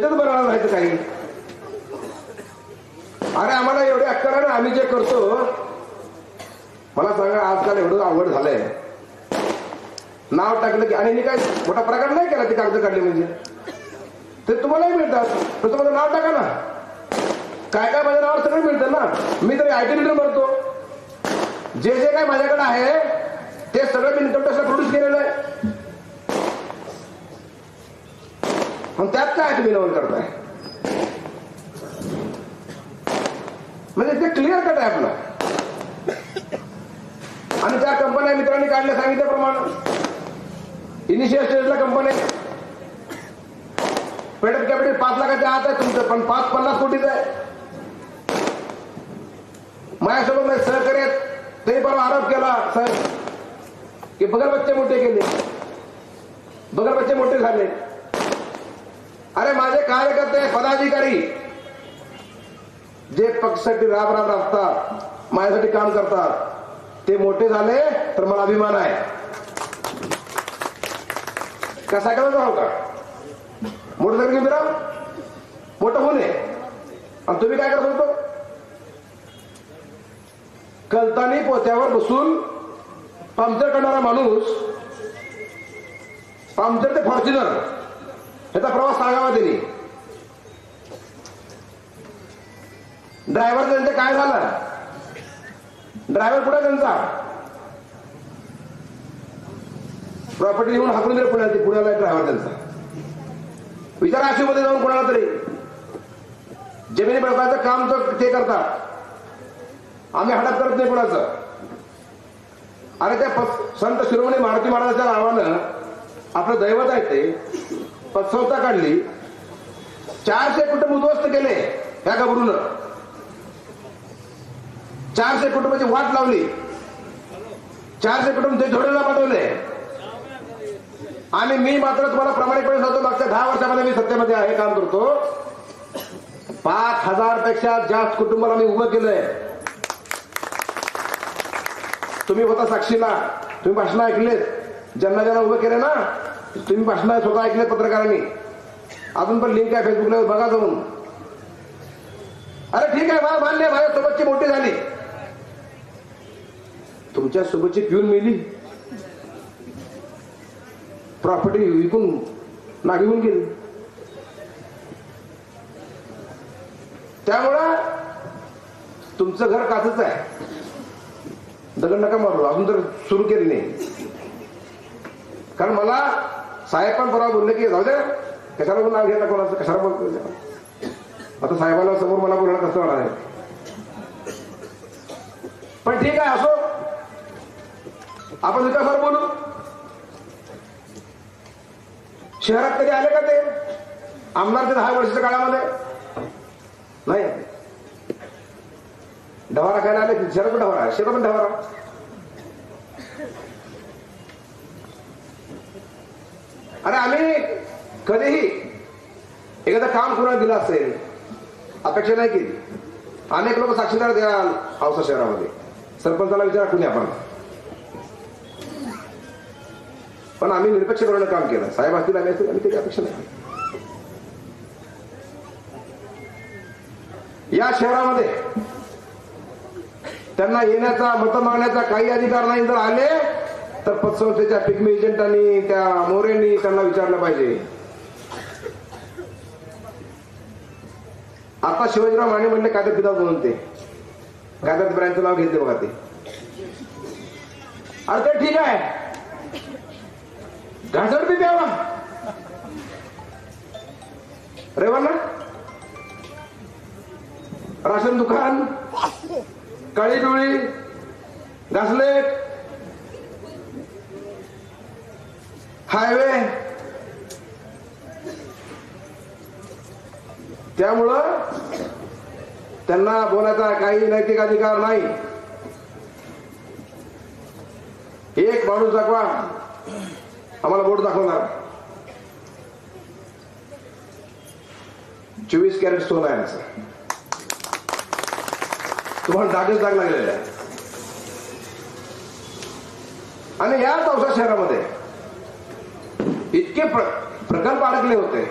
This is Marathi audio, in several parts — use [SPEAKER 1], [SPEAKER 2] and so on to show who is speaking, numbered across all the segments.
[SPEAKER 1] त्याच्यात बरं राहायचं काही. अरे आम्हाला एवढे अक्कल ना आम्ही जे करतो मला सांगा आजकाल एवढं आवड झालंय. नाव टाकलं की आणि मी काय मोठा प्रकार नाही केला ते कागद काढले म्हणजे? ते तुम्हालाही मिळतात. तर तुम्हाला नाव टाका ना. काय काय माझ्या नावावर सगळं मिळतं ना. मी तरी आयटी रिटर्न भरतो. जे जे काय माझ्याकडे आहे ते सगळं मी इन्कम टॅक्सला प्रोड्यूस केलेलं आहे. मग त्यात काय तुम्ही नवल करताय म्हणजे ते क्लिअर कट आहे आपलं आणि त्या कंपन्या मित्रांनी काढल्या सांगितल्याप्रमाणे इनिशियल स्टेजला कंपनी। पेडअप कॅपिटल पाच लाखाच्या आत आहे तुमचं पण पाच पन्नास कोटीच आहे। माझ्यासोबत माझे सहकार्य आहेत. ते परवा आरोप केला साहेब की बगर बच्चे मोठे केले। बगर बच्चे मोठे झाले। अरे माझे कार्यकर्ते पदाधिकारी जे पक्षासाठी राब राब राबतात माझ्यासाठी काम करतात ते मोठे झाले तर मला अभिमान आहे. कसा सायकल राहू का मोटरसायकल घेऊन राहा मोठं होऊ नये आणि तुम्ही काय करत होतो? कलतानी पोत्यावर बसून पंक्चर करणारा माणूस पंक्चर ते फॉर्च्युनर. ह्याचा प्रवास सांगावा त्यांनी. ड्रायव्हर त्यांचं काय झालं? ड्रायव्हर कुठे त्यांचा? प्रॉपर्टी घेऊन हाकून दिलं पुण्याला ते पुण्याला ड्रायव्हर त्यांचा. विचारमध्ये जाऊन कोणाला तरी. जमिनी बळकाचं काम तर ते करतात. आम्ही हडप करत नाही कोणाचं. आणि त्या संत शिरोमणी मारुती महाराजाच्या नावानं आपलं दैवत आहे ते. पतसंस्था काढली. चारशे कुटुंब उद्ध्वस्त केले ह्या गबरून चारशे कुटुंबाची वाट लावली. चारशे कुटुंब ते झोडेला पाठवले. आणि मी मात्र तुम्हाला प्रामाणिकपणे सांगतो मागच्या दहा वर्षामध्ये मी सत्तेमध्ये आहे काम करतो. पाच हजारपेक्षा जास्त कुटुंबाला मी उभं केलंय. तुम्ही होता साक्षीला तुम्ही भाषण ऐकलेत. ज्यांना ज्यांना उभं केले ना तुम्ही भाषण स्वतः ऐकले पत्रकारांनी. अजून पण लिंक आहे फेसबुकला बघा जाऊन. अरे ठीक आहे मला मान्य माझ्या सोबतची मोठी झाली. तुमच्या सोबतची पिऊन मिली. प्रॉपर्टी विकून ना घेऊन गेली. त्यामुळं तुमचं घर काचच आहे. दगड नका मारू अजून तर सुरू केली नाही. कारण मला साहेब पण परवा बोलले की जाऊ दे. कशाला पण नाव घेता कोणाचं? कशाला बोलतो? आता साहेबाला समोर मला बोलणं कसं होणार आहे? पण ठीक आहे असो. आपण विकासावर बोलू. शहरात कधी आले का ते? आमदार ते दहा वर्षाच्या काळामध्ये? नाही. ढवारा खायला आले शहरात पण ढवारा शहरात पण ढवारा अरे आम्ही कधीही एखादं काम कोणाला दिलं असेल अपेक्षा नाही केली. अनेक लोक साक्षीदार द्याल औसा शहरामध्ये. सरपंचाला विचारा कुणी आपण. पण आम्ही निरपेक्ष करून काम केलं. साहेब असतील आम्ही असतील आम्ही त्याची अपेक्षा नाही या शहरामध्ये त्यांना येण्याचा मत मागण्याचा काही अधिकार नाही. जर आले तर पतसंस्थेच्या पिग्मी एजंटांनी त्या मोरेंनी त्यांना विचारलं पाहिजे. आता शिवाजीराव माने म्हणले कागद पिता म्हणून ते. कागद ब्रँडचं नाव घेतले बघा ते. अरे ते ठीक आहे. घासड बी द्यावा रेवाना राशन दुकान काळी डोळी घासलेट हायवे. त्यामुळं त्यांना बोलायचा काही नैतिक अधिकार नाही. एक माणूस दाखवा आम्हाला बोट दाखवणार. चोवीस कॅरेट सोनं आहे असं तुम्हाला दागच दाग लागलेला आहे आणि या चौसा शहरामध्ये इतके प्र- प्रकल्प अडकले होते.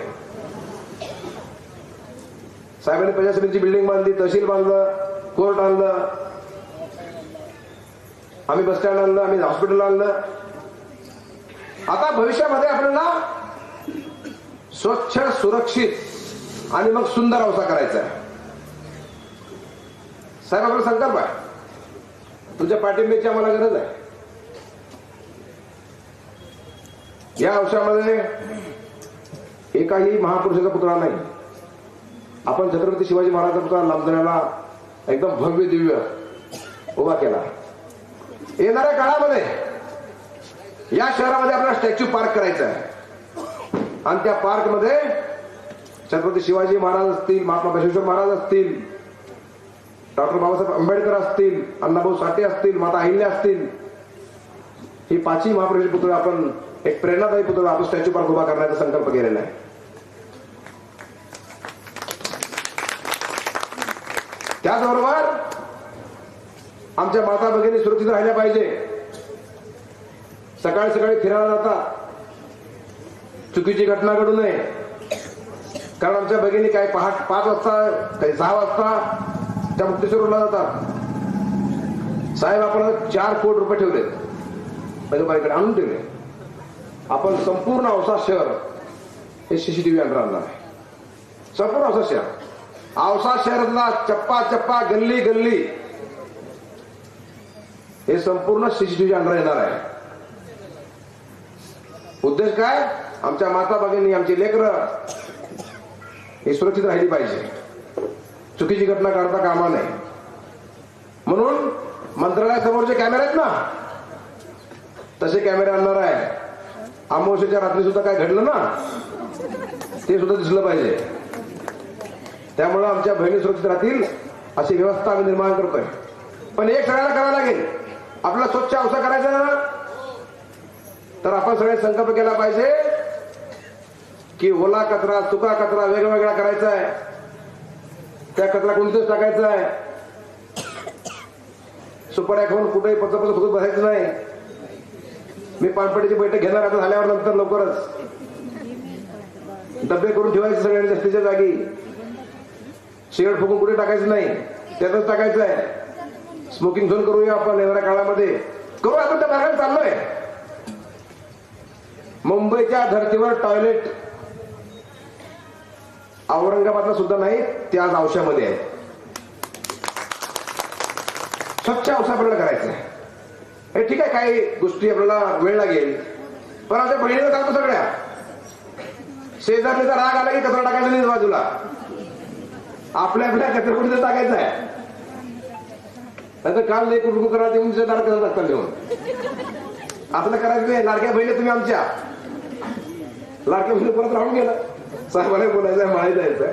[SPEAKER 1] साहेबांनी प्रजासभेची बिल्डिंग बांधली तहसील बांधलं कोर्ट आणलं. आम्ही बस स्टँड आणलं आम्ही हॉस्पिटल आणलं. आता भविष्यामध्ये आपल्याला स्वच्छ सुरक्षित आणि मग सुंदर अवसा करायचा आहे. साहेब आपला संकल्प आहे. तुमच्या पाठिंब्याची आम्हाला गरज आहे. या अंशामध्ये एकाही महापुरुषाचा पुतळा नाही. आपण छत्रपती शिवाजी महाराजांचा पुतळा लांबण्याला एकदम भव्य दिव्य उभा केला. येणाऱ्या काळामध्ये या शहरामध्ये आपल्याला स्टॅच्यू पार्क करायचा आहे. आणि त्या पार्कमध्ये छत्रपती शिवाजी महाराज असतील महात्मा बसवेश्वर महाराज असतील डॉक्टर बाबासाहेब आंबेडकर असतील अण्णाभाऊ साठे असतील माता अहिल्या असतील ही पाचही महापुरुष पुतळे आपण एक प्रेरणादायी पुतळा आपण स्टॅच्यू पार्क उभा करण्याचा संकल्प केलेला आहे. त्याचबरोबर आमच्या माता भगिनी सुरक्षित राहिल्या पाहिजे. सकाळी सकाळी फिरायला जातात. चुकीची घटना घडू नये. कारण आमच्या भगिनी काही पहाट पाच वाजता काही सहा वाजता त्या मुक्तेश्वरला जातात. साहेब आपण चार कोटी रुपये ठेवले म्हणजे आणून ठेवले. आपण संपूर्ण औसा शहर हे सीसीटीव्ही अंडर आणणार आहे. संपूर्ण औसा शहर. औसा शहरातला चप्पा चप्पा गल्ली गल्ली. हे संपूर्ण सीसीटीव्ही अंडर येणार आहे. उद्देश काय? आमच्या माता भगिनी आमची लेकरं ही सुरक्षित राहिली पाहिजे. चुकीची घटना काढता कामा नये. म्हणून मंत्रालयासमोर जे कॅमेरे आहेत ना तसे कॅमेरे आणणार आहे. अमावस्येच्या रात्री सुद्धा काय घडलं ना? ते सुद्धा दिसलं पाहिजे. त्यामुळं आमच्या बहिणी सुरक्षित राहतील अशी व्यवस्था आम्ही निर्माण करतोय. पण एक सगळ्याला करावं लागेल. आपला स्वच्छ अवसा करायचा ना? तर आपण सगळे संकल्प केला पाहिजे की ओला कचरा सुका कचरा वेगवेगळा करायचा आहे. त्या कचरा कोणतेच टाकायचा आहे सुपर खाऊन कुठेही पचपच फुकत बसायचं नाही मी पानपट्टीची बैठक घेणार आता झाल्यावर नंतर लवकरच. डबे करून ठेवायचे सगळ्यांनी जास्तीच्या जागी. सिगरेट फुकून कुठे टाकायचं नाही? त्यातच टाकायचं आहे. स्मोकिंग झोन करूया आपण येणाऱ्या काळामध्ये. करू आपण त्या मार्गाने चाललोय. मुंबईच्या धर्तीवर टॉयलेट औरंगाबादला सुद्धा नाही त्या अंशामध्ये आहे. स्वच्छ औषध आपल्याला करायचं आहे. हे ठीक आहे काही गोष्टी आपल्याला वेळ लागेल. पण आमच्या बहिणीला सांगतो सगळ्या. शेजारचा राग आला की कचरा टाकायचा नाही बाजूला. आपल्या आपल्या कचराकुटीचं टाकायचं आहे. नंतर काल नाही कुटुंब करा देऊन तिच्या दारात कचरा टाकता लिहून. आपलं करायचं नाही लाडक्या बहिणी तुम्ही आमच्या. लाडक्या बहिणी परत राहून गेलं. साहेबांना बोलायचं आहे माळी जायचं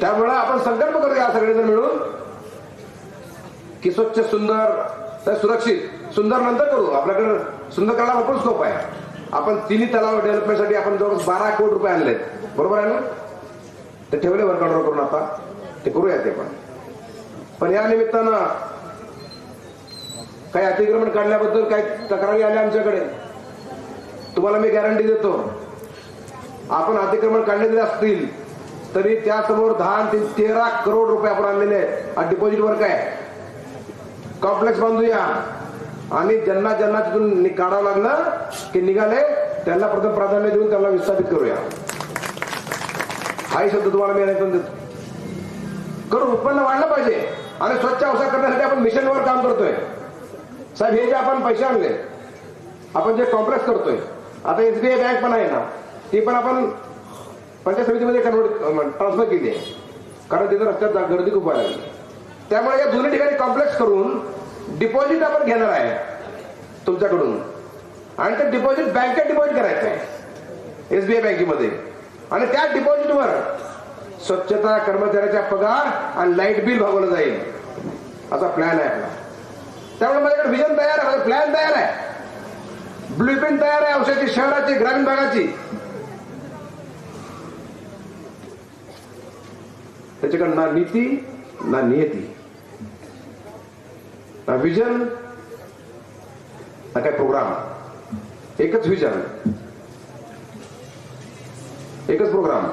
[SPEAKER 1] त्यामुळे आपण संकल्प करूया सगळेजण मिळून की स्वच्छ सुंदर तर सुरक्षित. सुंदर नंतर करू. आपल्याकडे सुंदर करायला भरपूर स्कोप आहे. आपण तिन्ही तलाव डेव्हलपमेंटसाठी आपण जवळ बारा कोटी रुपये आणलेत. बरोबर आहे ना? ते ठेवले वर कंट्रोल करून आता. ते करूया ते पण. पण या निमित्तानं काही अतिक्रमण काढल्याबद्दल काही तक्रारी आल्या आमच्याकडे. तुम्हाला मी गॅरंटी देतो. आपण अतिक्रमण काढलेले असतील तरी त्यासमोर दहा ते तेरा करोड रुपये आपण आणलेले आहेत. डिपॉझिट वर काय कॉम्प्लेक्स बांधूया आणि ज्यांना ज्यांना तिथून काढावं लागलं की निघाले त्यांना प्रथम प्राधान्य देऊन त्यांना विस्थापित करूया. हाही शब्द तुम्हाला मी देतो. करून उत्पन्न वाढलं पाहिजे. आणि स्वच्छ अवसर करण्यासाठी आपण मिशनवर काम करतोय. साहेब हे जे आपण पैसे आणले आपण जे कॉम्प्लेक्स करतोय आता एसबीआय बँक पण आहे ना ती पण आपण पंचायत समितीमध्ये कन्वर्ट ट्रान्सफर केली आहे. कारण तिथं रस्त्यात गर्दी खूप वाढली त्यामुळे या दोन्ही ठिकाणी कॉम्प्लेक्स करून डिपॉझिट आपण घेणार आहे तुमच्याकडून. आणि ते डिपॉझिट बँकेत डिपॉझिट करायचं आहे एसबीआय बँकेमध्ये आणि त्या डिपॉझिटवर स्वच्छता कर्मचाऱ्याचा पगार आणि लाइट बिल भागवलं जाईल. असा प्लॅन आहे आपला. त्यामुळे माझ्याकडे विजन तयार आहे. माझा प्लॅन तयार आहे. ब्लूप्रिंट तयार आहे औषधाची शहराची ग्रामीण भागाची. त्याच्याकडे ना नीती ना नियती. विजन ना काय प्रोग्राम एकच विजन एकच प्रोग्राम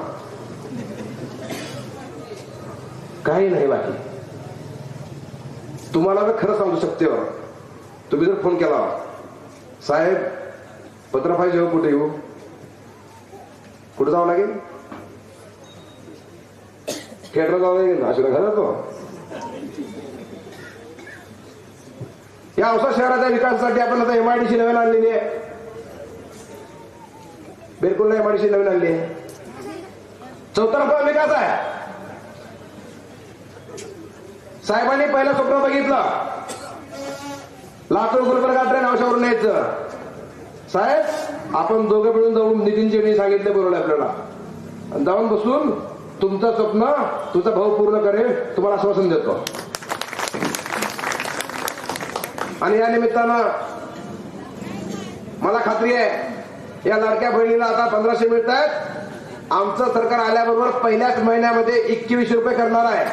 [SPEAKER 1] काही नाही बाकी. तुम्हाला तर खरं सांगू शकते हो. तुम्ही जर फोन केला. साहेब पत्र पाहिजे हो कुठे येऊ? कुठे जावं लागेल? थिएटर जावं लागेल? अशोक घरात या औसा शहराच्या विकासासाठी आपण आता एमआयडीसी नवीन आणलेली आहे. बिलकुल एमआयडीसी नवीन आणली आहे. चौतर्फा विकास आहे. साहेबांनी पहिलं स्वप्न बघितलं. लाखो रुपये ट्रेन औषधावरून न्यायचं. साहेब आपण दोघं मिळून जाऊन नितीन सांगितलं बरोबर आपल्याला. जाऊन बसून तुमचं स्वप्न तुमचा भाऊ पूर्ण करेल तुम्हाला आश्वासन देतो. आणि या निमित्तानं मला खात्री आहे या लाडक्या बहिणीला आता पंधराशे मिळत आहेत. आमचं सरकार आल्याबरोबर पहिल्याच महिन्यामध्ये एकवीसशे रुपये करणार आहे.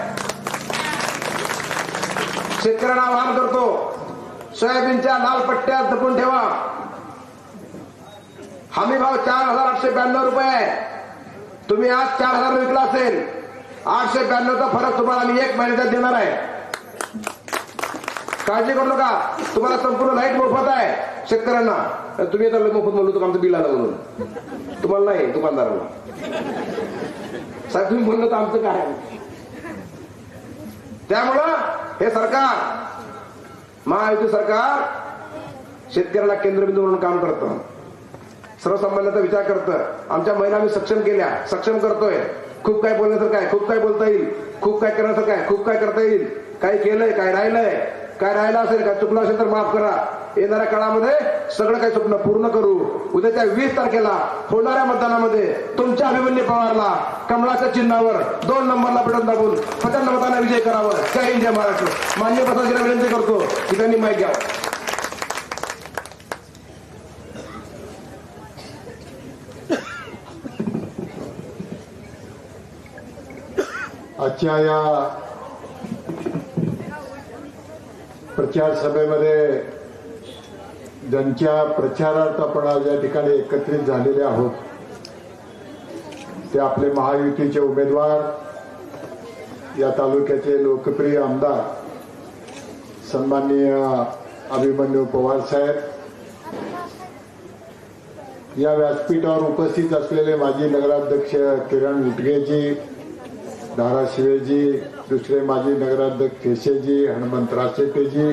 [SPEAKER 1] शेतकऱ्यांना आवाहन करतो सोयाबीनच्या लाल पट्ट्या जपून ठेवा. हमी भाव चार हजार आठशे ब्याण्णव रुपये आहे. तुम्ही आज चार हजार विकला असेल. आठशे ब्याण्णवचा फरक तुम्हाला मी एक महिन्याचा देणार आहे. काळजी करू नका. तुम्हाला संपूर्ण लाइट मोफत आहे. शेतकऱ्यांना. तुम्ही आता मोफत म्हणलो तर आमचं बिल आलं म्हणून? तुम्हाला नाही दुकानदाराला. साहेब तुम्ही म्हणलं तर आमचं काय? त्यामुळं हे सरकार महायुती सरकार शेतकऱ्याला केंद्रबिंदू म्हणून काम करतं. सर्वसामान्यांचा विचार करतं. आमच्या महिला आम्ही सक्षम केल्या. सक्षम करतोय. खूप काय बोलण्यासारखं आहे. खूप काय बोलता येईल. खूप काय करण्यासारखं आहे. खूप काय करता येईल. काय केलंय काय राहिलंय? काय राहिलं असेल काय चुकलं असेल तर माफ करा. येणाऱ्या काळामध्ये सगळं काही स्वप्न पूर्ण करू. उद्या त्या वीस तारखेला होणाऱ्या मतदानामध्ये तुमच्या अभिमन्यू पवारला कमळाच्या चिन्हावर दोन नंबरला बटन दाबून प्रचंड मतांना विजय करावं. जय हिंद जय महाराष्ट्र. मान्य प्रसादजीला विनंती करतो की त्यांनी माहिती घ्यावं
[SPEAKER 2] आजच्या या प्रचार सभेमध्ये ज्यांच्या प्रचारार्थ आपण आज या ठिकाणी एकत्रित झालेले आहोत ते आपले महायुतीचे उमेदवार या तालुक्याचे लोकप्रिय आमदार सन्माननीय अभिमन्यू पवार साहेब या व्यासपीठावर उपस्थित असलेले माजी नगराध्यक्ष किरण लुटगेजी धाराशिवेजी दुसरे माजी नगराध्यक्ष ठेसेजी हनुमंतराव शेटेजी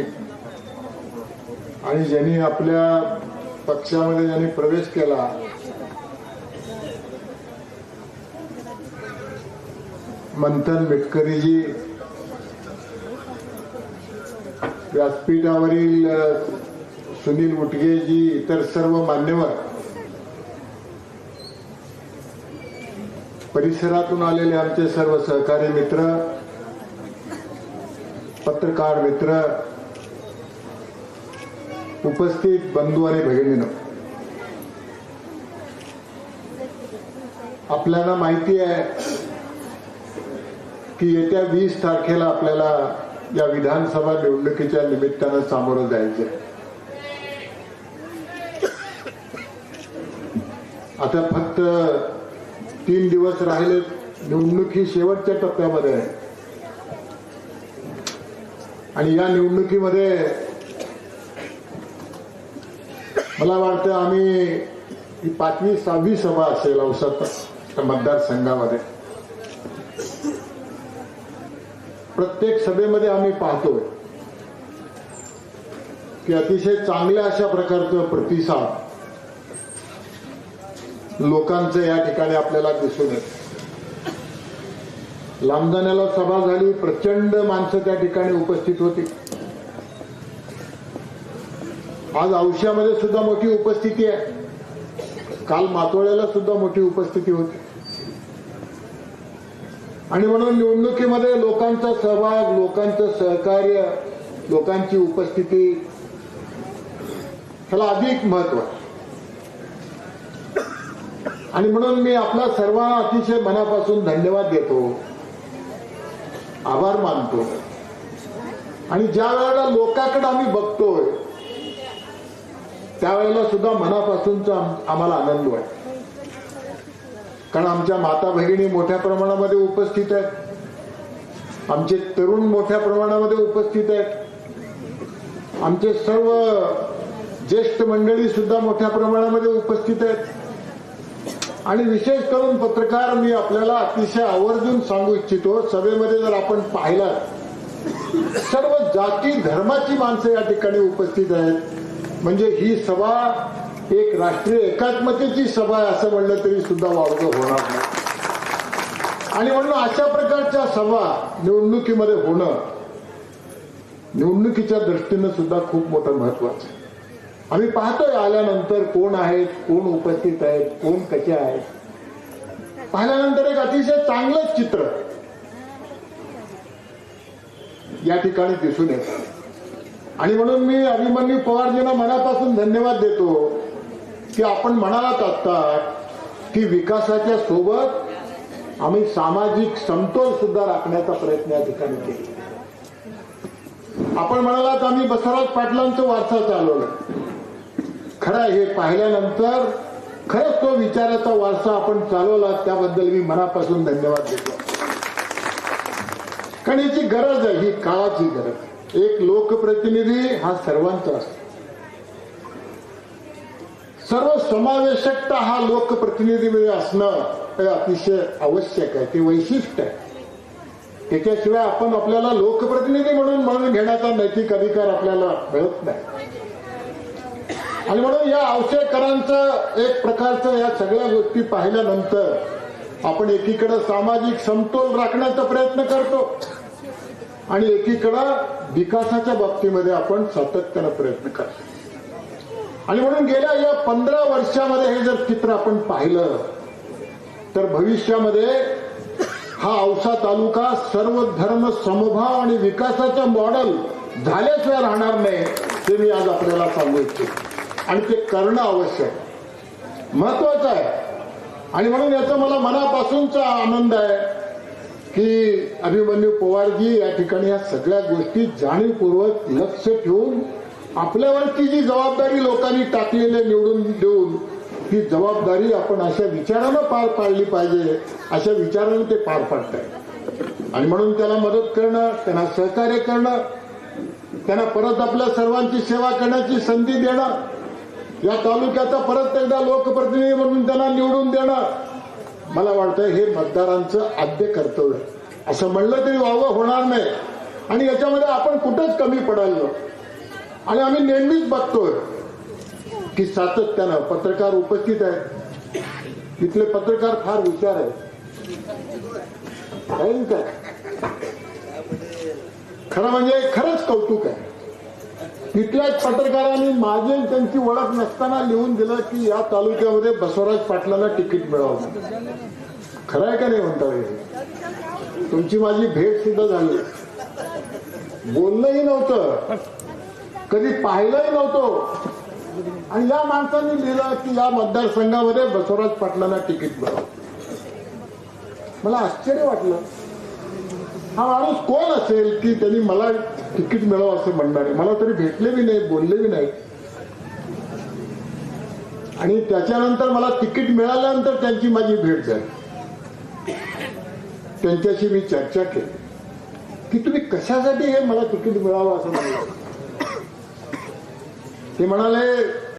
[SPEAKER 2] आणि ज्यांनी आपल्या पक्षामध्ये ज्यांनी प्रवेश केला मंथन मिटकरीजी व्यासपीठावरील सुनील उटगेजी इतर सर्व मान्यवर परिसरातून आलेले आमचे सर्व सहकारी मित्र पत्रकार मित्र उपस्थित बंधू आणि भगिनीनं आपल्याला माहिती आहे की येत्या वीस तारखेला आपल्याला या विधानसभा निवडणुकीच्या निमित्तानं सामोरं जायचं आता फक्त तीन दिवस राहिले निवडणुकी शेवटच्या टप्प्यामध्ये आहे. आणि या निवडणुकीमध्ये मला वाटतं आम्ही ही पाचवी सहावी सभा असेल औसत मतदारसंघामध्ये. प्रत्येक सभेमध्ये आम्ही पाहतोय की अतिशय चांगल्या अशा प्रकारचं प्रतिसाद लोकांचं या ठिकाणी आपल्याला दिसून येतं. लांबजाण्याला सभा झाली. प्रचंड माणसं त्या ठिकाणी उपस्थित होती. आज औष्यामध्ये सुद्धा मोठी उपस्थिती आहे. काल मातोळ्याला सुद्धा मोठी उपस्थिती होती. आणि म्हणून निवडणुकीमध्ये लोकांचा सहभाग लोकांचं सहकार्य लोकांची उपस्थिती ह्याला अधिक महत्त्व आहे. आणि म्हणून मी आपला सर्वांना अतिशय मनापासून धन्यवाद देतो. आभार मानतो आणि ज्या वेळेला लोकांकडे आम्ही बघतोय त्यावेळेला सुद्धा मनापासूनचा आम्हाला आनंद आहे कारण आमच्या माता भगिनी मोठ्या प्रमाणामध्ये उपस्थित आहेत. आमचे तरुण मोठ्या प्रमाणामध्ये उपस्थित आहेत. आमचे सर्व ज्येष्ठ मंडळी सुद्धा मोठ्या प्रमाणामध्ये उपस्थित आहेत. आणि विशेष करून पत्रकार मी आपल्याला अतिशय आवर्जून सांगू इच्छितो सभेमध्ये जर आपण पाहिलं सर्व जाती धर्माची माणसं या ठिकाणी उपस्थित आहेत. म्हणजे ही सभा एक राष्ट्रीय एकात्मतेची सभा आहे असं म्हणलं तरी सुद्धा वावग होणार नाही. आणि म्हणून अशा प्रकारच्या सभा निवडणुकीमध्ये होणं निवडणुकीच्या दृष्टीनं सुद्धा खूप मोठं महत्वाचं आहे. आम्ही पाहतोय आल्यानंतर कोण आहेत कोण उपस्थित आहेत कोण कसे आहेत. पाहिल्यानंतर एक अतिशय चांगलंच चित्र. या ठिकाणी दिसून येत. आणि म्हणून मी अभिमन्यू पवारजींना मनापासून धन्यवाद देतो की आपण म्हणालात आता की विकासाच्या सोबत आम्ही सामाजिक समतोल सुद्धा राखण्याचा प्रयत्न या ठिकाणी केला. आपण म्हणालात आम्ही बसवराज पाटलांचा वारसा चालवलं. खरं आहे, हे पाहिल्यानंतर खरंच तो विचाराचा वारसा आपण चालवला त्याबद्दल मी मनापासून धन्यवाद देतो. कारण याची गरज आहे ही काळाची गरज एक लोकप्रतिनिधी हा सर्वांचा असतो. सर्व समावेशकता हा लोकप्रतिनिधीमध्ये असणं हे अतिशय आवश्यक आहे ते वैशिष्ट्य आहे. त्याच्याशिवाय आपण आपल्याला लोकप्रतिनिधी म्हणून म्हणून घेण्याचा नैतिक अधिकार आपल्याला मिळत नाही. आणि म्हणून या औषधकरांचं एक प्रकारचं या सगळ्या गोष्टी पाहिल्यानंतर आपण एकीकडे सामाजिक समतोल राखण्याचा प्रयत्न करतो आणि एकीकडं विकासाच्या बाबतीमध्ये आपण सातत्यानं प्रयत्न करतो. आणि म्हणून गेल्या या पंधरा वर्षामध्ये हे जर चित्र आपण पाहिलं तर भविष्यामध्ये हा औसा तालुका सर्व धर्म समभाव आणि विकासाचं मॉडेल झाल्याशिवाय राहणार नाही ते मी आज आपल्याला सांगू इच्छितो. आणि ते करणं आवश्यक. महत्वाचं आहे. आणि म्हणून याचा मला मनापासूनचा आनंद आहे की अभिमन्यू पवारजी या ठिकाणी या सगळ्या गोष्टी जाणीवपूर्वक लक्ष ठेवून आपल्यावरची जी जबाबदारी लोकांनी टाकलेली निवडून देऊन ती जबाबदारी आपण अशा विचारानं पार पाडली पाहिजे अशा विचारानं ते पार पाडत आणि म्हणून त्याला मदत करणं त्यांना सहकार्य करणं त्यांना परत आपल्या सर्वांची सेवा करण्याची संधी देणं या तालुक्याचा परत एकदा लोकप्रतिनिधी म्हणून त्यांना निवडून देणं मला वाटतं हे मतदारांचं आद्य कर्तव्य असं म्हणलं तरी वावं होणार नाही. आणि याच्यामध्ये आपण कुठंच कमी पडायलो आणि आम्ही नेहमीच बघतोय की सातत्यानं पत्रकार उपस्थित आहेत. तिथले पत्रकार फार हुशार आहेत. काय खरं म्हणजे खरंच कौतुक आहे. तिथल्याच पत्रकारांनी माझे त्यांची ओळख नसताना लिहून दिलं की या तालुक्यामध्ये बसवराज पाटलांना तिकीट मिळावं. खरं आहे का नाही म्हणता हे? तुमची माझी भेट सुद्धा झाली. बोललंही नव्हतं. कधी पाहिलंही नव्हतं. आणि या माणसांनी लिहिलं की या मतदारसंघामध्ये बसवराज पाटलांना तिकीट मिळावं. मला आश्चर्य वाटलं. हा माणूस कोण असेल की त्यांनी मला तिकीट मिळावं असं म्हणणार आहे. मला तरी भेटले बी नाही बोलले बी नाही आणि त्याच्यानंतर मला तिकीट मिळाल्यानंतर त्यांची माझी भेट झाली. त्यांच्याशी मी चर्चा केली. की तुम्ही कशासाठी हे मला तिकीट मिळावं असं म्हणलं ते म्हणाले